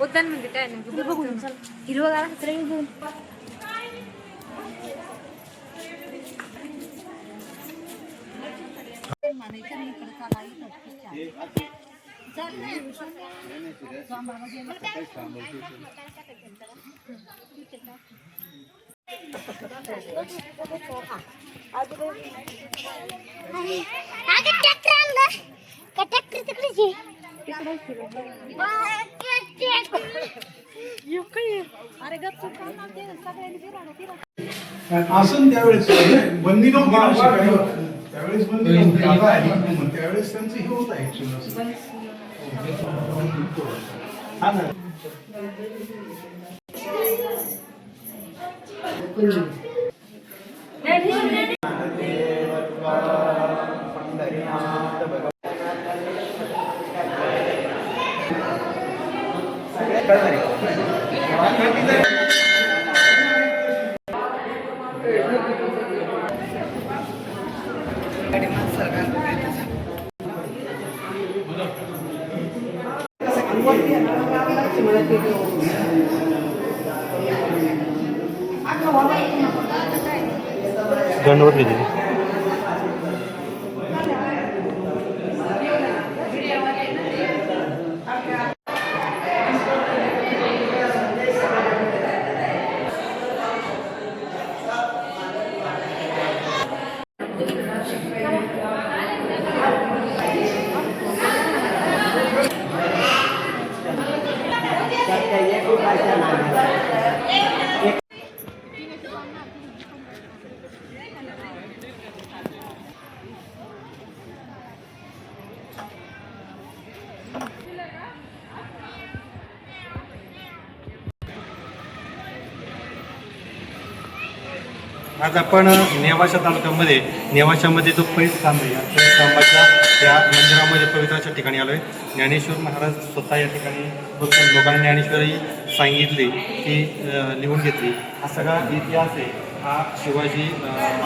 उद्यान म्हणजे काय असं त्यावेळेस बंदी नव्हती. त्यावेळेस. मग त्यावेळेस त्यांचं हे होतं ऍक्च्युअली हा ना. दंडवत घेतली आज आपण नेवाशा तालुक्यामध्ये नेवाशामध्ये जो पैस खांब आहे या पैस खांबाच्या मंदिरामध्ये पवित्राच्या ठिकाणी आलो आहे ज्ञानेश्वर महाराज स्वतः या ठिकाणी लोकांनी ज्ञानेश्वरी सांगितली की लिहून घेतली. हा सगळा इतिहास आहे हा शिवाजी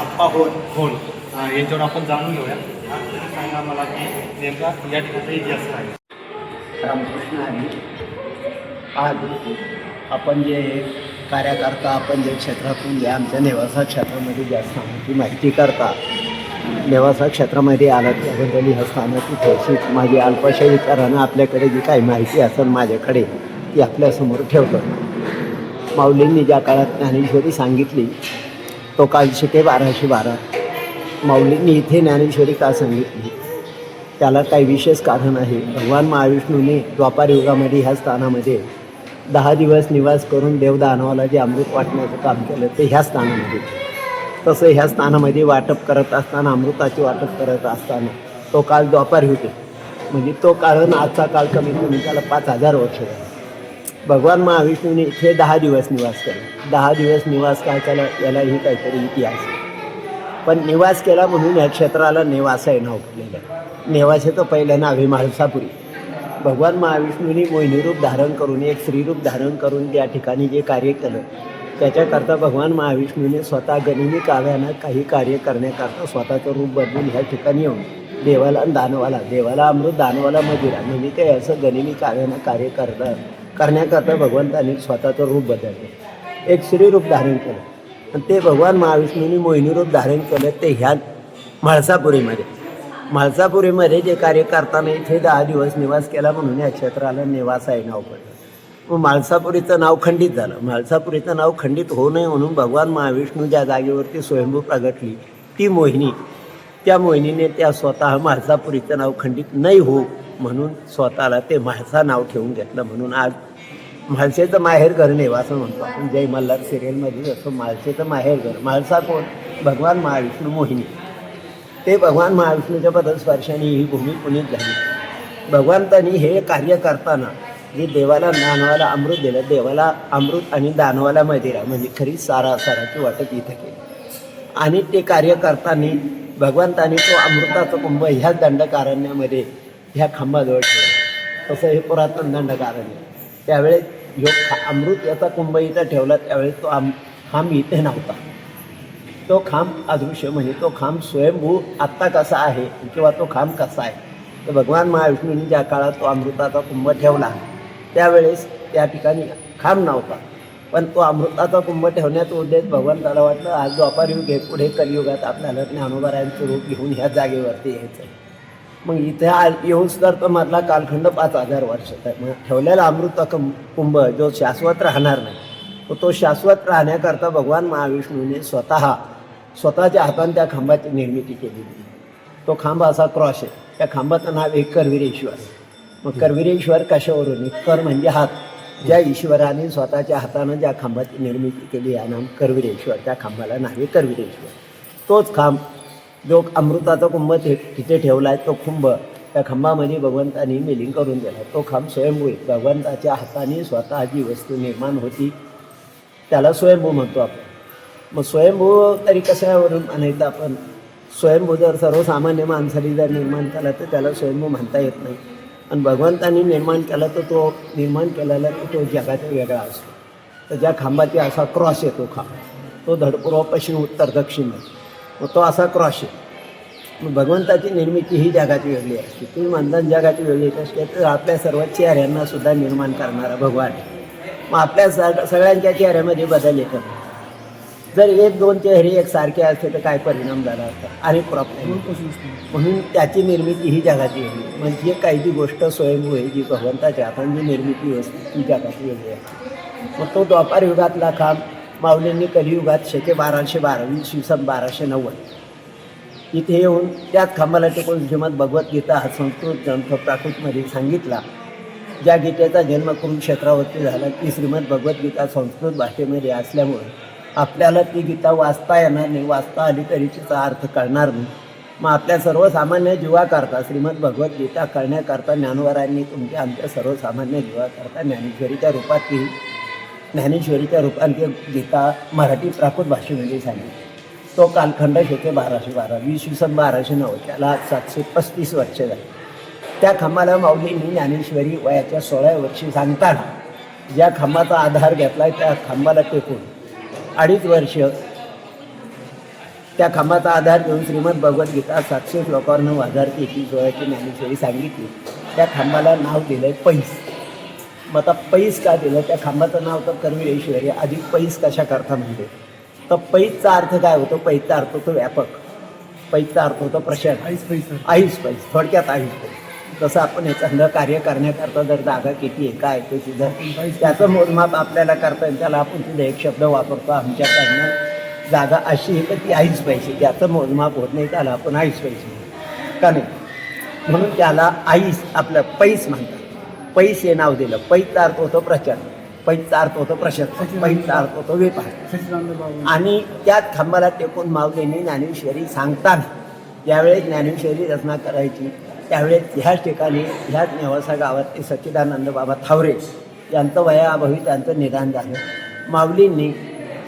आप्पा होन होन यांच्यावर आपण जाणून घेऊया. हा सांगा मला की नेमका या ठिकाणचा इतिहास काय आहे? रामकृष्ण हरी आज आपण जे कार्यकर्ता आपण जे क्षेत्रातून या आमच्या नेवासा क्षेत्रामध्ये ज्या स्थानाची माहिती करता नेवासा क्षेत्रामध्ये आला त्याबद्दल ह्या स्थानाची थोडीशी माझी अल्पशा विचारानं आपल्याकडे जी काही माहिती असेल माझ्याकडे ती आपल्यासमोर ठेवतो. माऊलींनी ज्या काळात ज्ञानेश्वरी सांगितली तो काल शिके बाराशे बारा. माऊलींनी इथे ज्ञानेश्वरी का सांगितली? त्याला काही विशेष कारण आहे. भगवान महाविष्णूने द्वापार युगामध्ये ह्या स्थानामध्ये दहा दिवस निवास करून देवदानवाला जे अमृत वाटण्याचं काम केलं ते ह्या स्थानामध्ये. तसं ह्या स्थानामध्ये वाटप करत असताना अमृताचे वाटप करत असताना तो काळ द्वापार होते. म्हणजे तो काळ आजचा काळ कमीत कमी त्याला पाच हजार वर्ष झाले. भगवान महाविष्णूने इथे दहा दिवस निवास केला. दहा दिवस निवास काय केला यालाही काहीतरी इतिहास आहे. पण निवास केला म्हणून या क्षेत्राला नेवासा आहे नाव पडलेलं आहे. नेवासाचं पहिलं नाव आहे म्हाळसापुरी भगवान महाविष्णूंनी मोहिनीरूप धारण करून एक स्त्रीरूप धारण करून त्या ठिकाणी जे कार्य केलं त्याच्याकरता भगवान महाविष्णूने स्वतः गणिनी काव्यानं काही कार्य करण्याकरता स्वतःचं रूप बदलून ह्या ठिकाणी येऊन देवाला आणि दानवाला देवाला अमृत दानवाला मजुरा म्हणजे ते असं गणिनी काव्यानं कार्य करणं करण्याकरता भगवंताने स्वतःचं रूप बदललं. एक स्त्रीरूप धारण केलं. आणि ते भगवान महाविष्णूंनी मोहिनी रूप धारण केलं ते ह्या म्हाळसापुरीमध्ये. म्हाळसापुरीमध्ये जे कार्य करताना इथे दहा दिवस निवास केला म्हणून या क्षेत्राला निवासा आहे नाव पडलं. मग म्हाळसापुरीचं नाव खंडित झालं. म्हाळसापुरीचं नाव खंडित होऊ नये म्हणून भगवान महाविष्णू ज्या जागेवरती स्वयंभू प्रगटली ती मोहिनी त्या मोहिनीने त्या स्वतः म्हाळसापुरीचं नाव खंडित नाही हो म्हणून स्वतःला ते म्हाळसा नाव ठेवून घेतलं म्हणून आज म्हाळसेचं माहेर घर नेवा असं म्हणतो आपण. जय मल्हार सिरियलमध्ये जसं म्हाळसेचं माहेर घर. म्हाळसा कोण? भगवान महाविष्णू मोहिनी. ते भगवान महाविष्णूच्या पदस्पर्शाने ही भूमी पुनीत झाली. भगवंतानी हे कार्य करताना जे देवाला दानवाला अमृत दिलं देवाला अमृत आणि दानवाला मदिरा म्हणजे खरी सारा साराची वाटप इथं केली. आणि ते कार्य करताना भगवंतानी तो अमृताचा कुंभ ह्याच दंडकारण्यामध्ये ह्या खांबाजवळ ठेवला. तसं हे पुरातन दंडकारण्य. त्यावेळेस ह्यो खा अमृत याचा कुंभ इथं ठेवला त्यावेळेस तो आम खांब इथे नव्हता. तो खांब अदृश्य म्हणजे तो खांब स्वयंभू आत्ता कसा आहे किंवा तो खांब कसा आहे तर भगवान महाविष्णूंनी ज्या काळात तो अमृताचा कुंभ ठेवला त्यावेळेस त्या ठिकाणी खांब नव्हता पण तो अमृताचा कुंभ ठेवण्याचा उद्देश भगवंताला वाटलं आज द्वापार युग आहे पुढे कलियुगात आपल्याला ज्ञानोबारायांचं रूप घेऊन ह्या जागेवरती यायचं आहे. मग इथे आ येऊस तर तो मधला कालखंड पाच हजार वर्षाचा आहे मग ठेवलेला अमृत कुंभ जो शाश्वत राहणार नाही तो शाश्वत राहण्याकरता भगवान महाविष्णूने स्वतः स्वतःच्या हाताने त्या खांबाची निर्मिती केलेली तो खांब असा क्रॉस आहे. त्या खांबाचं नाव आहे करवीरेश्वर मग करवीरेश्वर कशावरून कर म्हणजे हात. ज्या ईश्वराने स्वतःच्या हातानं ज्या खांबाची निर्मिती केली आहे नाम करवीरेश्वर. त्या खांबाला नाव आहे करवीरेश्वर. तोच खांब जो अमृताचा कुंभ ते तिथे ठेवला आहे तो कुंभ त्या खांबामध्ये भगवंताने मिलिंग करून दिला तो खांब स्वयंभू आहे. भगवंताच्या हाताने स्वतः जी वस्तू निर्माण होती. त्याला स्वयंभू म्हणतो आपण. मग स्वयंभू तरी कशावरून म्हणायचं आपण? स्वयंभू जर सर्वसामान्य माणसाने जर निर्माण केला तर त्याला स्वयंभू म्हणता येत नाही. आणि भगवंतानी निर्माण केला तर तो निर्माण केलेला तर तो जगाचा वेगळा असतो. तर ज्या खांबाची असा क्रॉस येतो खांब तो धडपूर्व पश्चिम उत्तर दक्षिण आहे मग तो असा क्रॉस आहे. मग भगवंताची निर्मिती ही जगाची वेगळी असते तुम्ही मानधन जगाची वेगळी असते तर आपल्या सर्व चेहऱ्यांना सुद्धा निर्माण करणारा भगवान आहे. मग आपल्या सग सगळ्यांच्या चेहऱ्यामध्ये बदल येतात जर एक दोन चेहरे एकसारखे असते तर काय परिणाम झाला असता? अनेक प्रॉब्लेम म्हणून त्याची निर्मिती ही जगाची आहे. म्हणजे काही जी गोष्ट स्वयंभू आहे जी भगवंताच्या आपण जी निर्मिती असते ती जगाची वेगळी आहे. मग तो द्वापार युगातला काम माऊलींनी कलियुगात शेके बाराशे बारावी शिवसन बाराशे नव्वद. इथे येऊन त्याच खांबाला टेकून श्रीमद भगवद्गीता हा संस्कृत ग्रंथ प्राकृतमध्ये सांगितला ज्या गीतेचा जन्म कुरुक्षेत्रावरती झाला ती श्रीमद भगवद्गीता संस्कृत भाषेमध्ये असल्यामुळे आपल्याला ती गीता वाचता येणार नाही वाचता आली तरी तिचा अर्थ कळणार नाही. मग आपल्या सर्वसामान्य जीवाकरता श्रीमद भगवद्गीता कळण्याकरता ज्ञानवरांनी तुमच्या आमच्या सर्वसामान्य जीवाकरता ज्ञानेश्वरीच्या रूपात ती ज्ञानेश्वरीच्या रूपात ती गीता मराठी प्राकृत भाषेमध्ये सांगितली तो कालखंड होते बाराशे बारा वीस सन बाराशे नऊ त्याला सातशे पस्तीस वर्ष झाली. त्या खांबाला माऊलींनी ज्ञानेश्वरी वयाच्या सोळाव्या वर्षी सांगताना ज्या खांबाचा आधार घेतला त्या खांबाला टेकून अडीच वर्ष त्या खांबाचा आधार घेऊन श्रीमद भगवद्गीता सातशे श्लोकावर नऊ हजार तेहतीस वयाची ज्ञानेश्वरी सांगितली. त्या खांबाला नाव दिलं आहे पैस. मग आता पैस का दिलं? त्या खांबाचं नाव तर करवीरेश्वरी अधिक पैस कशा करता म्हणते? तर पैसचा अर्थ काय होतो? पैसचा अर्थ होतो व्यापक. पैसचा अर्थ होतो प्रशांत आईस पैस. आईस पैस. थोडक्यात आईस पैस. तसं आपण एखादं कार्य करण्याकरता जर जागा किती आहे काय ते तिथं त्याचं मोजमाप आपल्याला करता येईल. त्याला आपण तिथे एक शब्द वापरतो आमच्याकडनं जागा अशी आहे तर ती आईस पैसे त्याचं मोजमाप होत नाही त्याला आपण पैसे म्हणतो. का नाही? म्हणून त्याला आईस आपलं पैस म्हणतात. पैस हे नाव दिलं. पैसचा अर्थ होतो प्रचार पैसचा अर्थ होतो प्रशस्त पैसचा अर्थ होतो वेपार. आणि त्याच खांबाला टेकून माऊलींनी ज्ञानेश्वरी सांगताना ज्यावेळेस ज्ञानेश्वरी रचना करायची. त्यावेळेस ह्याच ठिकाणी ह्याच नेवासा गावात ते सच्चिदानंद बाबा थावरे यांचं वयाअभावी त्यांचं निदान झालं. माऊलींनी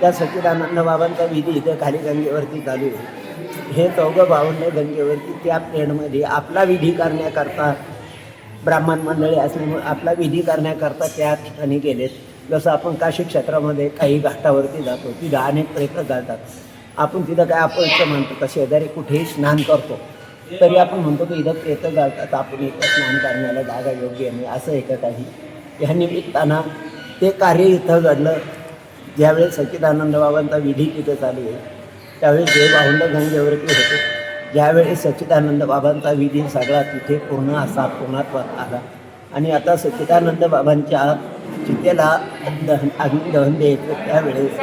त्या सच्चिदानंद बाबांचा विधी इथं खाली गंगेवरती चालू आहे. हे चौघं भावंड गंगेवरती त्या प्लेनमध्ये आपला विधी करण्याकरता ब्राह्मण मंडळी असल्यामुळे आपला विधी करण्याकरता त्या ठिकाणी गेलेत. जसं आपण काशी क्षेत्रामध्ये काही घाटावरती जातो तिथं अनेक प्रयत्न जातात. आपण तिथं काय आपण म्हणतो तर शेजारी कुठेही स्नान करतो. तरी आपण म्हणतो की इथं येतं जातात आपण इथं स्नान करण्याला जागा योग्य नाही असं आहे काही? ह्या निमित्तानं ते कार्य इथं घडलं. ज्यावेळेस सच्चिदानंद बाबांचा विधी तिथं चालू आहे त्यावेळेस देव भावंड गंगेवरती होते ज्यावेळेस सच्चिदानंद बाबांचा विधी सगळा तिथे पूर्ण असा पूर्णत्वात आला. आणि आता सच्चिदानंद बाबांच्या चितेला दहन अग्नी दहन द्यायचं त्यावेळेस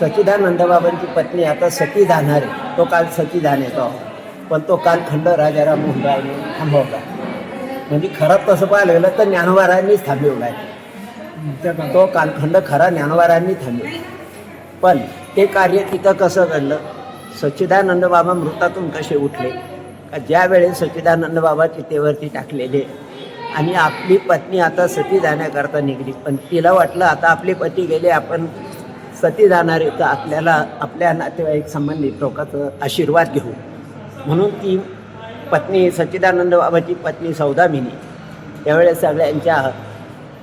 सच्चिदानंद बाबांची पत्नी आता सती जाणार आहे. तो काल सती जाण्याचा होता. पण तो कालखंड राजाराम मोहन रायने थांबवला. म्हणजे खरं तसं पाहायला गेलं तर ज्ञानवारांनीच थांबवला आहे तो कालखंड खरा ज्ञानवारांनी थांबवला पण ते कार्य तिथं कसं घडलं? सच्चिदानंद बाबा मृतातून कसे उठले? का ज्या वेळेस सच्चिदानंद बाबा चितेवरती टाकलेले आणि आपली पत्नी आता सती जाण्याकरता निघली. पण तिला वाटलं आता आपले पती गेले आपण सती जाणार आहे. तर आपल्याला आपल्या नातेवाईक संबंधित लोकांचं आशीर्वाद घेऊ. म्हणून ती पत्नी सच्चिदानंद बाबाची पत्नी सौदामिनी त्यावेळेस सगळ्यांच्या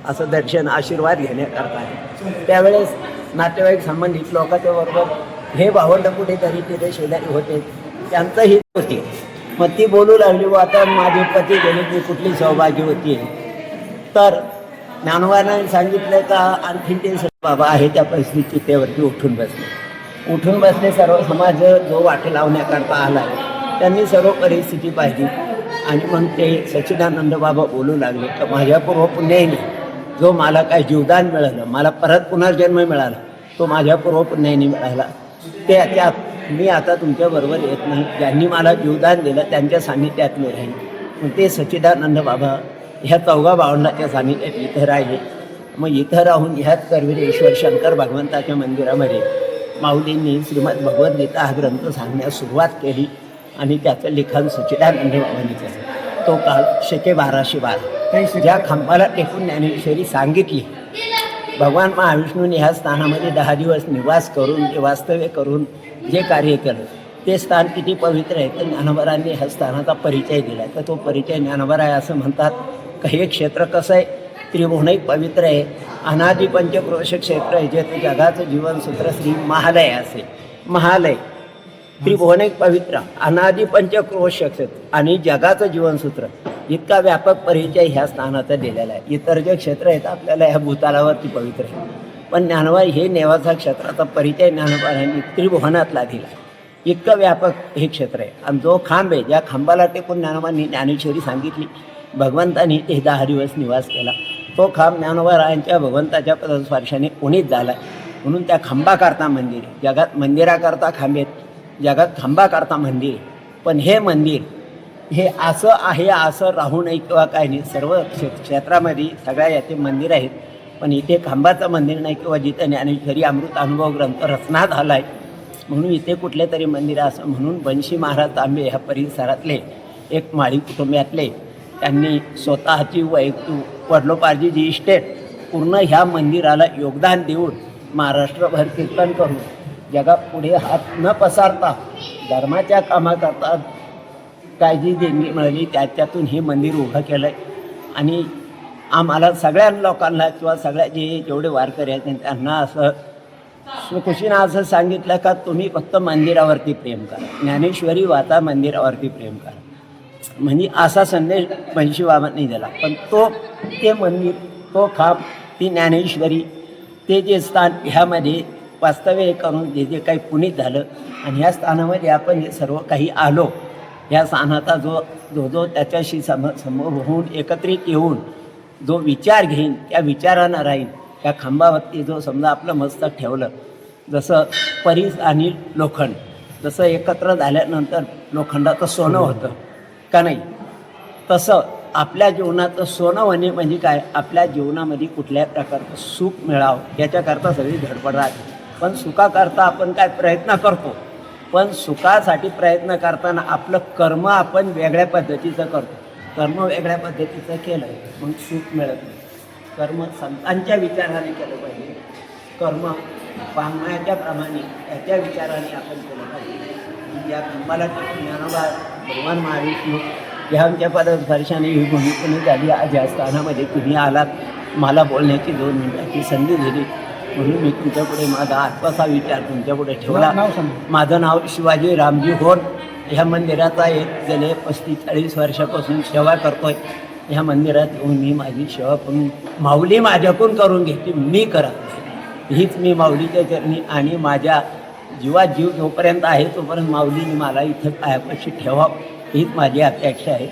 असं दर्शन आशीर्वाद घेण्याकरता आहे. त्यावेळेस नातेवाईक संबंधित लोकांच्या बरोबर हे भावंड कुठेतरी तिथे शेजारी होते. त्यांचंही होती. मग ती बोलू लागली व आता माझे पती गेले मी कुठली सहभागी होती? तर ज्ञानवानाने सांगितलं का आणखी ते बाबा आहे त्या परिस्थितीवरती उठून बसले. उठून बसले सर्व समाज जो वाटे लावण्याकरता आला त्यांनी सर्व परिस्थिती पाहिली. आणि मग ते सच्चिदानंद बाबा बोलू लागले तर माझ्या पूर्व पुण्याने जो मला काय जीवदान मिळालं मला परत पुनर्जन्म मिळाला तो माझ्या पूर्व पुण्याने मिळाला. ते त्या मी आता तुमच्याबरोबर येत नाही. ज्यांनी मला जीवदान दिलं त्यांच्या सान्निध्यात मी राहील मग ते सच्चिदानंद बाबा ह्या चौघा भावंडाच्या सान्निध्यात इथं राहिले. मग इथं राहून ह्याच करवीरेश्वर शंकर भगवंताच्या मंदिरामध्ये माऊलींनी श्रीमद भगवद्गीता हा ग्रंथ सांगण्यास सुरुवात केली. आणि त्याचं लिखाण सच्चिदानंद बाबांनी केलं. तो काळ शके बाराशे बारा. ज्या खांबाला टेकून ज्ञानेश्वरी सांगितली भगवान महाविष्णूने ह्या स्थानामध्ये दहा दिवस निवास करून ते वास्तव्य करून जे कार्य केलं ते स्थान किती पवित्र आहे तर ज्ञानोबरांनी ह्या स्थानाचा परिचय दिला. तर तो परिचय ज्ञानोबर आहे असं म्हणतात का हे क्षेत्र कसं आहे? त्रिभुवनही पवित्र आहे. अनादि पंचक्रोश क्षेत्र आहे जे जगाचं जीवनसूत्र श्री महालय असे महालय. त्रिभुवन एक पवित्र अनादि पंचक्रोश क्षेत्र आणि जगाचं जीवनसूत्र. इतका व्यापक परिचय ह्या स्थानाचा दिलेला आहे. इतर जे क्षेत्र आहेत आपल्याला ह्या भूतालावरती पवित्र पण ज्ञानवार हे नेवाचा क्षेत्राचा परिचय ज्ञानोबारांनी त्रिभुवनातला दिला इतकं व्यापक हे क्षेत्र आहे. आणि जो खांब आहे ज्या खांबाला टेकून ज्ञानोबांनी ज्ञानेश्वरी सांगितली भगवंतानी ते दहा दिवस निवास केला. तो खांब ज्ञानोबारायांच्या भगवंताच्या पदस्पर्शाने कोणीच झाला म्हणून त्या खांबाकरता मंदिर जगात मंदिराकरता खांबेत आहेत. जगात खांबाकरता मंदिर. पण हे मंदिर हे असं आहे असं राहू नये किंवा काय नाही. सर्व क्षेत्रामध्ये सगळ्या याचे मंदिर आहेत. पण इथे खांबाचं मंदिर नाही किंवा जिथे ज्ञानेश्वरी अमृत अनुभव ग्रंथ रचना झाला आहे म्हणून इथे कुठले तरी मंदिर असं म्हणून बनशी महाराज तांबे ह्या परिसरातले एक माळी कुटुंबातले त्यांनी स्वतःची वैयक्तिक वडलोपार्जी जी इस्टेट पूर्ण ह्या मंदिराला योगदान देऊन महाराष्ट्रभर कीर्तन करून जगापुढे हात न पसारता धर्माच्या कामाकरता काळजी देणगी मिळाली. त्याच्यातून हे मंदिर उभं केलं आहे आणि आम्हाला सगळ्या लोकांना किंवा सगळ्या जे जेवढे वारकरी आहेत त्यांना असं सुखुशीनं असं सांगितलं का तुम्ही फक्त मंदिरावरती प्रेम करा. ज्ञानेश्वरी वाचा मंदिरावरती प्रेम करा. म्हणजे असा संदेश बनशी बाबांनी दिला. पण तो ते मंदिर तो खांब ती ज्ञानेश्वरी ते जे स्थान ह्यामध्ये वास्तव्य हे करून जे जे काही पुनीत झालं आणि ह्या स्थानामध्ये आपण सर्व काही आलो ह्या स्थानाचा जो जो जो त्याच्याशी सम समोर होऊन एकत्रित येऊन जो विचार घेईन त्या विचारानं राहीन त्या खांबावरती जो समजा आपलं मस्तक ठेवलं जसं परीस आणि लोखंड जसं एकत्र झाल्यानंतर लोखंडाचं सोनं होतं का नाही? तसं आपल्या जीवनाचं सोनं होणे म्हणजे काय? आपल्या जीवनामध्ये कुठल्या प्रकारचं सुख मिळावं याच्याकरता सगळी धडपड राहते. पण सुखाकरता आपण काय प्रयत्न करतो? पण सुखासाठी प्रयत्न करताना आपलं कर्म आपण वेगळ्या पद्धतीचं करतो. कर्म वेगळ्या पद्धतीचं केलं मग सुख मिळत नाही. कर्म संतांच्या विचाराने केलं पाहिजे. कर्म वाङ्मयाच्या प्रमाणे याच्या विचाराने आपण केलं पाहिजे. म्हणजे या कंपाला ज्ञानोबा भगवान महाविष्णू या आमच्या पदस्पर्शाने ही भूमिकेने झाली. आज या स्थानामध्ये तुम्ही आलात. मला बोलण्याची दोन मिनिटाची संधी दिली. म्हणून मी तुमच्यापुढे माझा आत्माचा विचार तुमच्यापुढे ठेवला. माझं नाव शिवाजी रामजी होन ह्या मंदिराचा एक गेले पस्तीस चाळीस वर्षापासून सेवा करतोय. ह्या मंदिरात येऊन मी माझी सेवा करून माऊली माझ्याकडून करून घेते मी करत नाही हीच मी माऊलीच्या चरणी आणि माझ्या जीवात जीव जोपर्यंत आहे तोपर्यंत माऊलीने मला इथं पायापाशी ठेवावं. हीच माझी अपेक्षा आहे.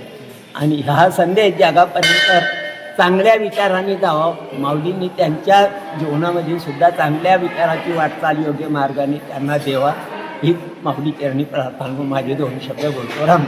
आणि हा संदेश जगापर्यंत चांगल्या विचाराने जावं. माऊलींनी त्यांच्या जीवनामध्ये सुद्धा चांगल्या विचाराची वाटचाल योग्य मार्गाने त्यांना देवा ही माऊली चरणी प्रार्थना. माझे दोन शब्द बोलतो. राम